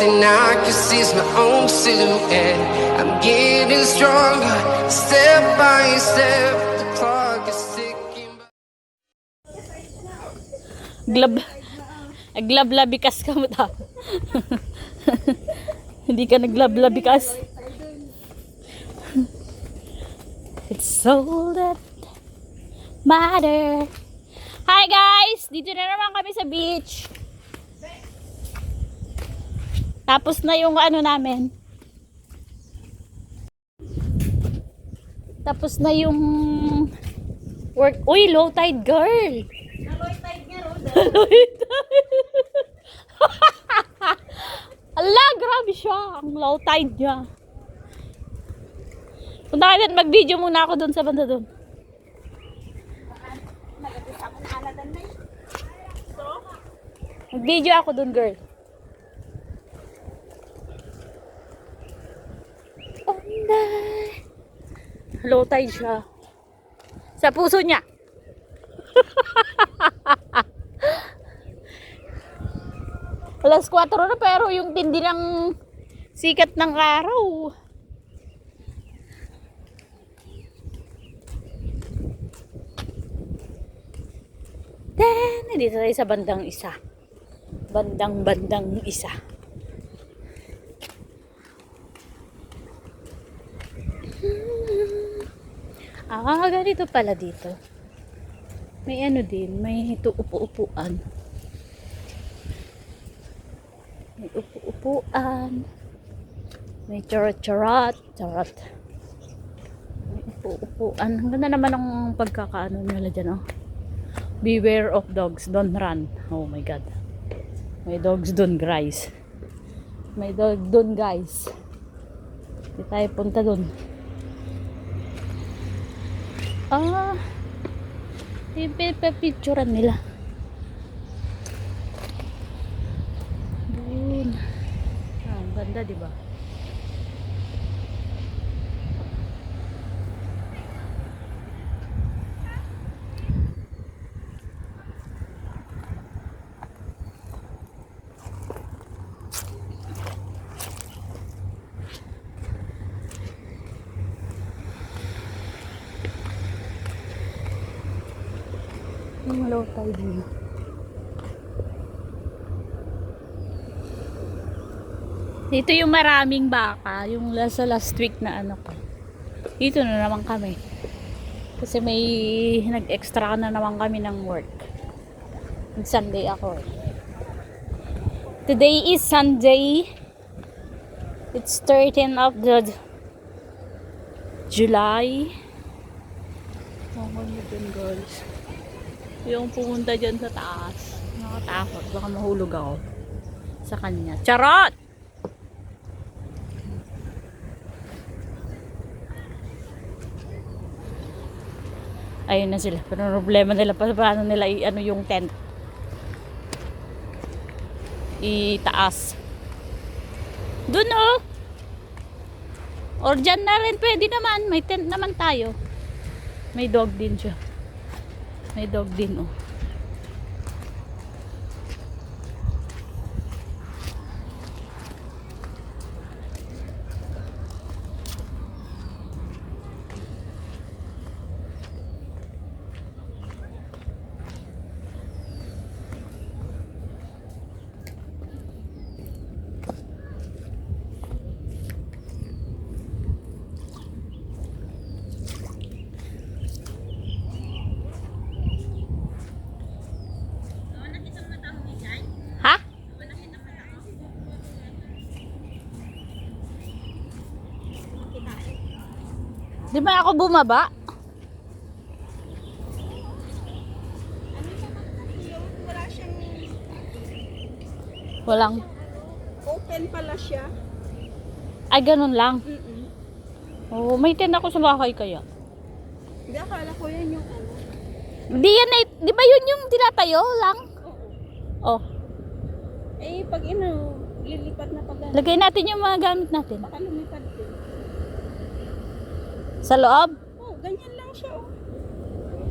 thing I can see is my own silhouette. I'm getting stronger, step by step. The clock is ticking. Glab. Aglablabikas ka mo ta. Hindi ka naglablabikas. It's all that matter. Hi guys! Dito na naman kami sa beach. Tapos na yung ano namin. Tapos na yung work. Uy, low tide girl! Ala, grabe siya. Ang low tide niya. Punta ka din, mag-video muna ako doon sa banda doon. Mag-video ako doon, girl. No. Low tide siya. Sa puso niya. Alas 4 na pero yung tindi ng sikat ng araw. Then, dito tayo sa bandang isa. Bandang bandang isa. Ah, ganito pala dito. May ano din, may ito upo-upuan. May upo-upuan. May charot-charot. Charot. May upo-upuan. Ang ganda naman ang pagkakaano nila dyan, oh. Beware of dogs. Don't run. Oh my God. May dogs dun, guys. May dog dun, guys. Hindi tayo punta dun. Ah, yung pinapicturean nila. Doon. Ah, ang ganda, di ba? Yung low tide yun. Dito yung maraming baka. Yung last, sa last week na ano ko. Dito na naman kami. Kasi may nag-extra na naman kami ng work. Nag Sunday ako eh. Today is Sunday. It's 13 of the July. Oh, ano dun guys. Yung pumunta dyan sa taas. Nakatakot. Baka mahulog ako. Sa kanya. Charot! Ayun na sila. Pero problema nila pa paano nila i- ano yung tent. Itaas. Doon oh. Or dyan na rin pwede naman. May tent naman tayo. May dog din siya. May dog din, oh. Di ba ako bumaba? Wala siyang Walang. open pala siya. Ay, ganun lang. Mm-mm. Oo, may tent ako sa bahay kaya. Hindi, akala ko yan yung ano. Di yan eh, di ba yun yung tinatayo lang? Oo. Oh, Eh, pag ino, lilipat na pag lagay natin yung mga gamit natin. baka lumipad din. Sa loob? Oh, ganyan lang siya, oh.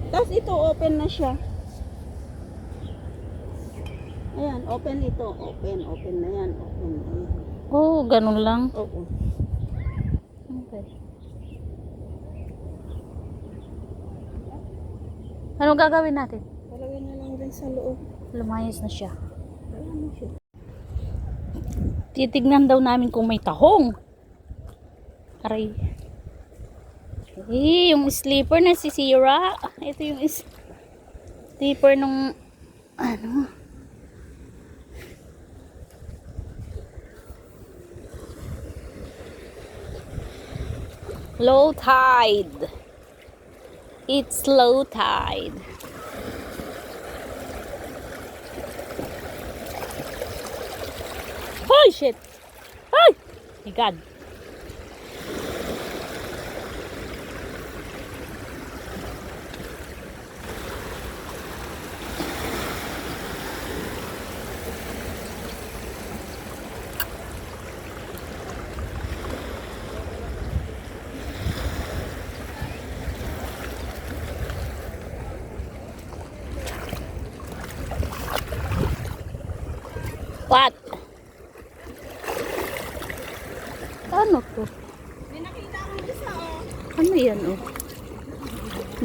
Tapos ito, open na siya. Ayan, open ito. Open, open na yan. Open na yan. Oh, ganun lang. Oo. Okay. Ano gagawin natin? Palagay na lang din sa loob. Lumayas na siya. Ayan na siya. Titignan daw namin kung may tahong. Aray. Eh, yung sleeper na si Sira. Ito yung sleeper nung ano. Low tide. It's low tide. Oh shit. Ay! My God. Ano to? May nakita akong isa oh. Ano yan oh?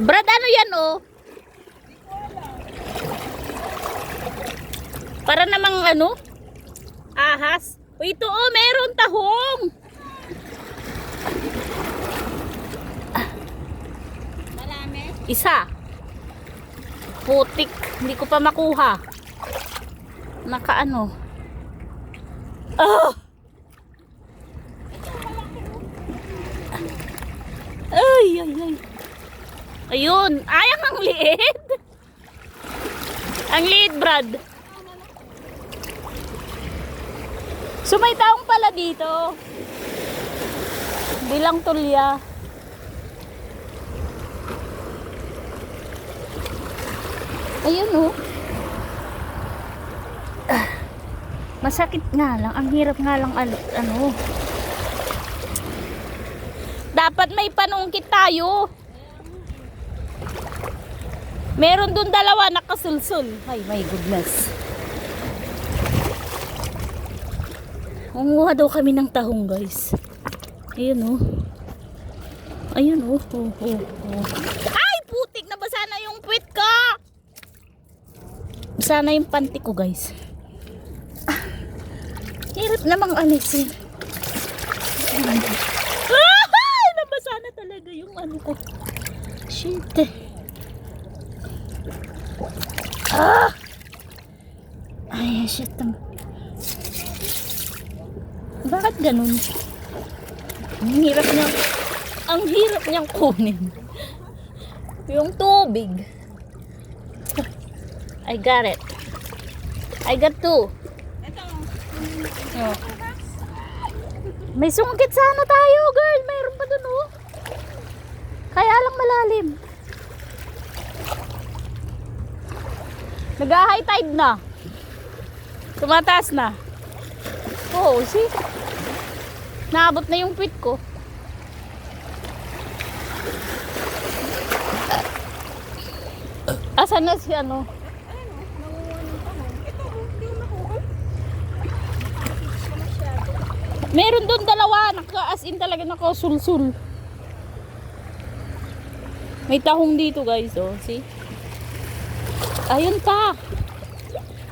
Brad, ano yan oh? Para namang ano? Ahas. O ito oh, meron tahong. Marami. Isa. Putik. Hindi ko pa makuha. Naka ano. Ay, ay, ay. Ayun. Ay, ang liit. Ang liit, Brad. So, may taong pala dito. Bilang tulya. Ayun oh. Ah, Masakit nga lang. Ang hirap nga lang ano. Ano. Dapat may panungkit tayo. Meron dun dalawa nakasulsul. Ay, my goodness. Unguha daw kami ng tahong, guys. Ayun oh. Ayun oh. oh, oh, oh. Ay, putik na basa na yung puwit ko. Basa na yung panty ko, guys. Ah, hirap namang alisin. Ah, nabasa na talaga yung ano ko. Shit. Ah! Ay, shit. Bakit ganun? Ang hirap niyang, ang hirap niyang kunin. Yung tubig. I got it. I got two. Ito. Oh. May sungkit sana tayo, girl. Mayroon pa dun, oh. Kaya lang malalim. Nag-high tide na. Tumataas na. Oh, see? Naabot na yung pit ko. Asan na si ano? Meron doon dalawa, naka as in talaga nakasulsul. May tahong dito guys, oh, see? Ayun pa.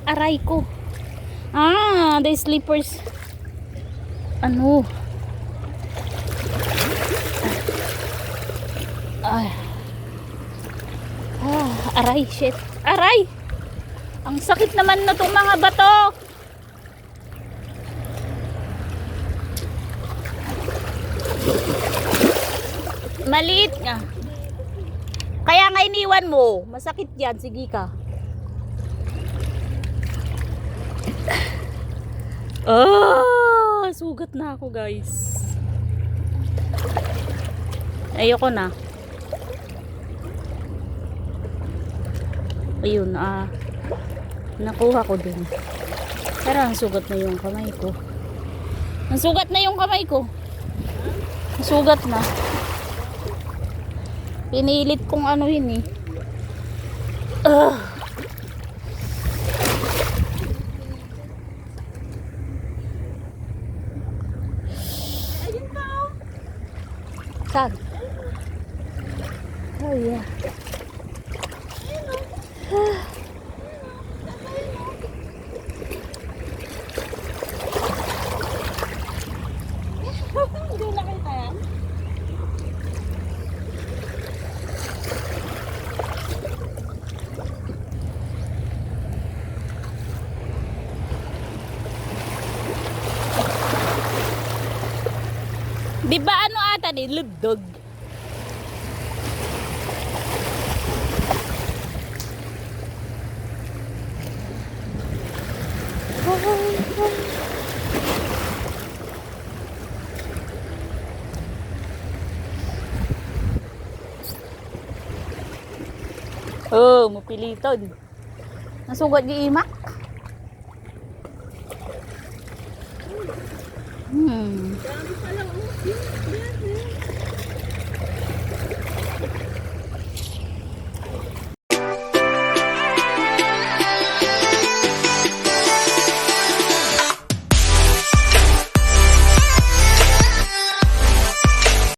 Aray ko. Ah, the slippers. Ano? Ay. Ah, aray, shit. Aray! Ang sakit naman na itong mga bato. Maliit nga. Kaya nga iniwan mo. Masakit yan. Sige ka. Ah, sugat na ako guys. Ayoko na. Ayun, ah. Nakuha ko din. Pero ang sugat na yung kamay ko. Ang sugat na yung kamay ko. Ang sugat na. Pinilit kong ano yun eh. Ugh. Saan? Oh yeah. Ni Lugdog? Oh, mupiliton. Nasugod ni Imak. Hmm. Dami pa lang. oh.